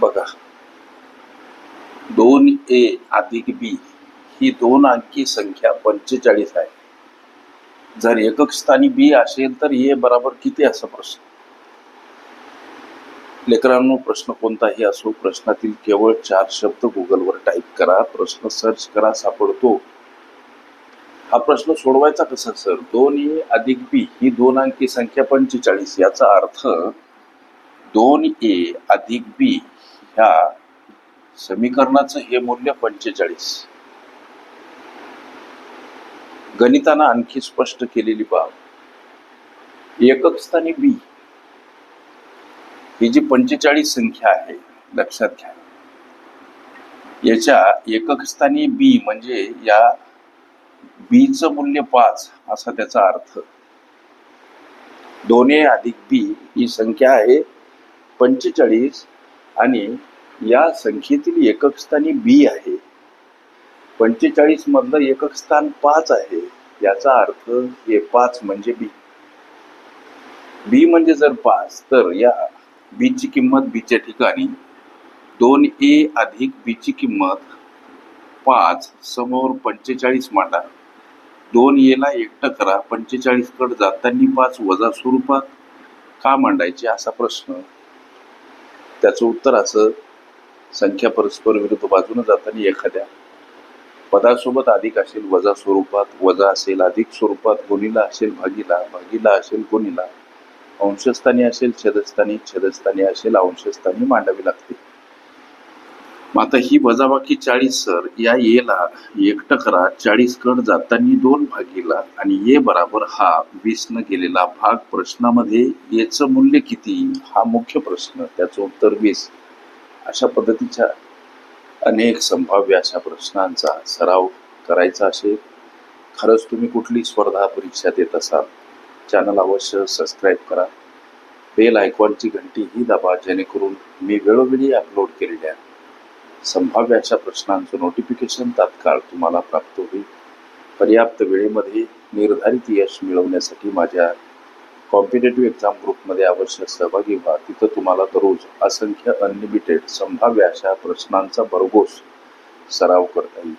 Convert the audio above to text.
बघा. दोन ए अधिक बी ही दोन अंकी संख्या पंचेचाळीस आहे. जर एकक स्थानी बी असेल तर ए बराबर किती असा प्रश्न. लेकरांनो प्रश्न कोणताही असो प्रश्नातील केवळ चार शब्द गुगलवर टाईप करा प्रश्न सर्च करा सापडतो. हा प्रश्न सोडवायचा कसा सर? दोन ए अधिक बी ही दोन अंकी संख्या पंचेचाळीस याचा अर्थ दोन ए अधिक बी ह्या समीकरणाचं हे मूल्य पंचेचाळीस. गणितानं आणखी स्पष्ट केलेली बाब एकक स्थानी बी ही जी पंचेचाळीस संख्या आहे लक्षात घ्या. याच्या एकक स्थानी बी म्हणजे या बीचं मूल्य पाच असा त्याचा अर्थ. दोन्ही अधिक बी ही संख्या आहे पंचेचाळीस आणि या संख्येतील एकक स्थानी बी आहे. पंचेचाळीस मधलं एकक स्थान पाच आहे. याचा अर्थ हे पाच म्हणजे बी बी म्हणजे जर पाच तर या बीची किंमत बीच्या ठिकाणी दोन ए अधिक बीची किंमत पाच समोर पंचेचाळीस मांडा. दोन एला एकटं करा पंचेचाळीसकडे जाताना पाच वजा स्वरूपात का मांडायचे? असा प्रश्न त्याचं उत्तर असं संख्या परस्पर विरुद्ध बाजूने जाताना एखाद्या पदासोबत अधिक असेल वजा स्वरूपात वजा असेल अधिक स्वरूपात गुणीला असेल भागीला भागीला असेल गुणीला. अंशस्थानी असेल छेदस्थानी छेदस्थानी असेल अंशस्थानी मांडावी लागते. मग आता ही वजाबाकी चाळीस सर या येला एकटं करा चाळीस कड जाताना दोन भागीला आणि ये बराबर हा वीसनं गेलेला भाग प्रश्नामध्ये येचं मूल्य किती? हा मुख्य प्रश्न त्याचं उत्तर वीस. अशा पद्धतीच्या अनेक संभाव्य अशा प्रश्नांचा सराव करायचा असेल. खरंच तुम्ही कुठली स्पर्धा परीक्षा देत असाल चॅनल अवश्य सबस्क्राईब करा. बेल आयकॉनची घंटी ही दाबा जेणेकरून मी वेळोवेळी अपलोड केलेल्या संभाव्य अशा प्रश्नांचं नोटिफिकेशन तात्काळ तुम्हाला प्राप्त होईल. पर्याप्त वेळेमध्ये निर्धारित यश मिळवण्यासाठी माझ्या कॉम्पिटेटिव्ह एक्झाम ग्रुपमध्ये आवश्यक सहभागी व्हा. तिथं तुम्हाला दररोज असंख्य अनलिमिटेड संभाव्य अशा प्रश्नांचा भरघोस सराव करता येईल.